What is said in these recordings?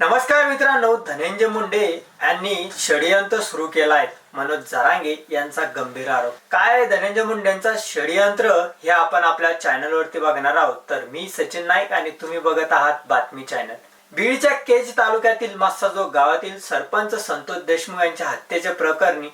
नमस्कार मित्रांनो धनंजय मुंडे यांनी षडयंत्र सुरू केला आहे मनोज जरांगे यांचा गंभीर आरोप. काय धनंजय मुंडेंचा षडयंत्र हे आपण आपल्या चॅनलवरती बघणार आहोत. तर मी सचिन नाईक आणि तुम्ही बघत आहात बातमी चॅनल. बीडच्या केज तालुक्यातील मस्साजो गावातील सरपंच संतोष देशमुख यांच्या हत्येच्या प्रकरणी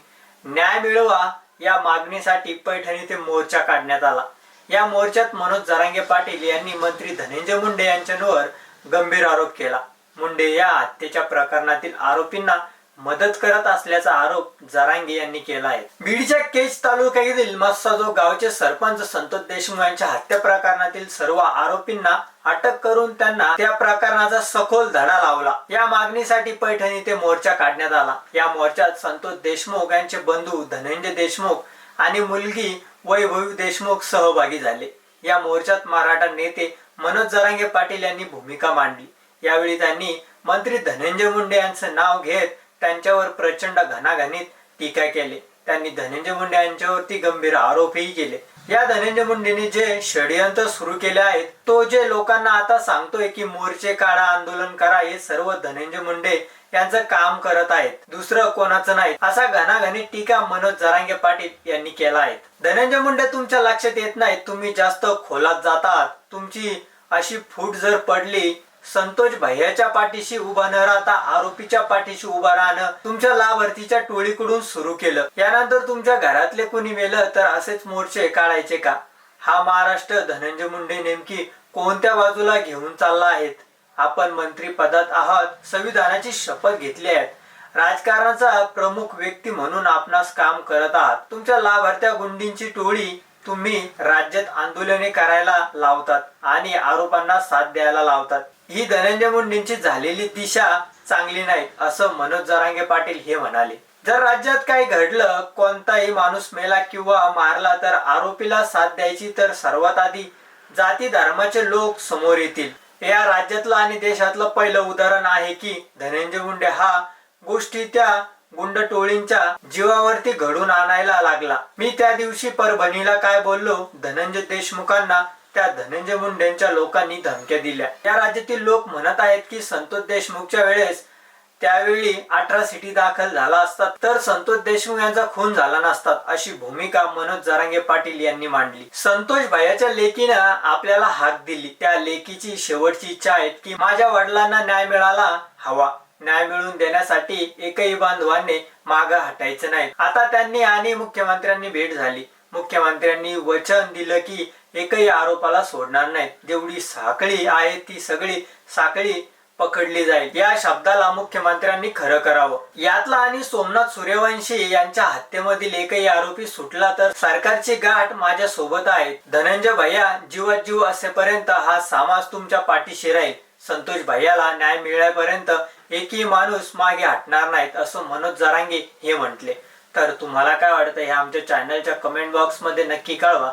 न्याय मिळवा या मागणीसाठी पैठण येथे मोर्चा काढण्यात आला. या मोर्चात मनोज जरांगे पाटील यांनी मंत्री धनंजय मुंडे यांच्यावर गंभीर आरोप केला. मुंडे या हत्येच्या प्रकरणातील आरोपींना मदत करत असल्याचा आरोप जरांगे यांनी केला आहे. बीडच्या केज तालुक्यातील मस्साजो गावचे सरपंच संतोष देशमुख यांच्या हत्या प्रकरणातील सर्व आरोपींना अटक करून त्यांना त्या प्रकरणाचा सखोल धडा लावला. या मागणीसाठी पैठण येथे मोर्चा काढण्यात आला. या मोर्चात संतोष देशमुख यांचे बंधू धनंजय देशमुख आणि मुलगी वैभवी देशमुख सहभागी झाले. या मोर्चात मराठा नेते मनोज जरांगे पाटील यांनी भूमिका मांडली. यावेळी त्यांनी मंत्री धनंजय मुंडे यांचं नाव घेत त्यांच्यावर प्रचंड घनाघनीत टीका केली. त्यांनी धनंजय मुंडे यांच्यावरती गंभीर आरोपही केले. या धनंजय मुंडेने जे षडयंत्र सुरू केले आहेत तो जे लोकांना आता सांगतोय की मोर्चे काढा आंदोलन करा हे सर्व धनंजय मुंडे यांचं काम करत आहेत. दुसरं कोणाचं नाही. असा घणाघणी टीका मनोज जरांगे पाटील यांनी केला आहे. धनंजय मुंडे तुमच्या लक्षात येत नाही तुम्ही जास्त खोलात जातात. तुमची अशी फूट जर पडली संतोष भैयाच्या पाठीशी उभा न राहता आरोपीच्या पाठीशी उभा राहणं तुमच्या लाभार्थीच्या टोळीकडून सुरू केलं. यानंतर तुमच्या घरातले कोणी मेलं तर असेच मोर्चे काढायचे का? हा महाराष्ट्र धनंजय मुंडे नेमकी कोणत्या बाजूला घेऊन चालला आहेत? आपण मंत्री पदात आहात संविधानाची शपथ घेतली आहे. राजकारणाचा प्रमुख व्यक्ती म्हणून आपणास काम करत आहात. तुमच्या लाभार्थ्या गुंडींची टोळी तुम्ही राज्यात आंदोलने करायला लावतात आणि आरोपांना साथ द्यायला लावतात. ही धनंजय मुंडेंची झालेली दिशा चांगली नाही असं मनोज जरांगे पाटील हे म्हणाले. जर राज्यात काही घडलं कोणताही माणूस मेला किंवा मारला तर आरोपीला साथ द्यायची तर सर्वात आधी जाती धर्माचे लोक समोर येतील. या राज्यातलं आणि देशातलं पहिलं उदाहरण आहे की धनंजय मुंडे हा गोष्टी त्या गुंड टोळींच्या जीवावरती घडून आणायला लागला. मी त्या दिवशी परभणीला काय बोललो? धनंजय देशमुखांना त्या धनंजय मुंडेंच्या लोकांनी धमक्या दिल्या. या राज्यातील लोक म्हणत आहेत की संतोष देशमुखच्या वेळेस त्यावेळी अठरा सिटी दाखल झाला असतात तर संतोष देशमुख यांचा खून झाला नसतात अशी भूमिका मनोज जरांगे पाटील यांनी मांडली. संतोष भायाच्या लेकीनं आपल्याला हाक दिली. त्या लेकीची शेवटची इच्छा आहे की माझ्या वडिलांना न्याय मिळाला हवा. न्याय मिळवून देण्यासाठी एकही बांधवांनी माग हटायचं नाही. आता त्यांनी आणि मुख्यमंत्र्यांनी भेट झाली. मुख्यमंत्र्यांनी वचन दिलं की एकही आरोपाला सोडणार नाही. जेवढी साखळी आहे ती सगळी साखळी पकडली जाईल. या शब्दाला मुख्यमंत्र्यांनी खरं करावं. यातला आणि सोमनाथ सूर्यवंशी यांच्या हत्येमधील एकही आरोपी सुटला तर सरकारची गाठ माझ्या सोबत आहे. धनंजय भैया जीवात जीव असेपर्यंत हा समाज तुमच्या पाठीशी राहील. संतोष भैयाला न्याय मिळेपर्यंत एकही माणूस मागे हटणार नाहीत असं मनोज जरांगे हे म्हटले. तर तुम्हाला काय वाटतं हे आमच्या चॅनलच्या कमेंट बॉक्समध्ये नक्की कळवा.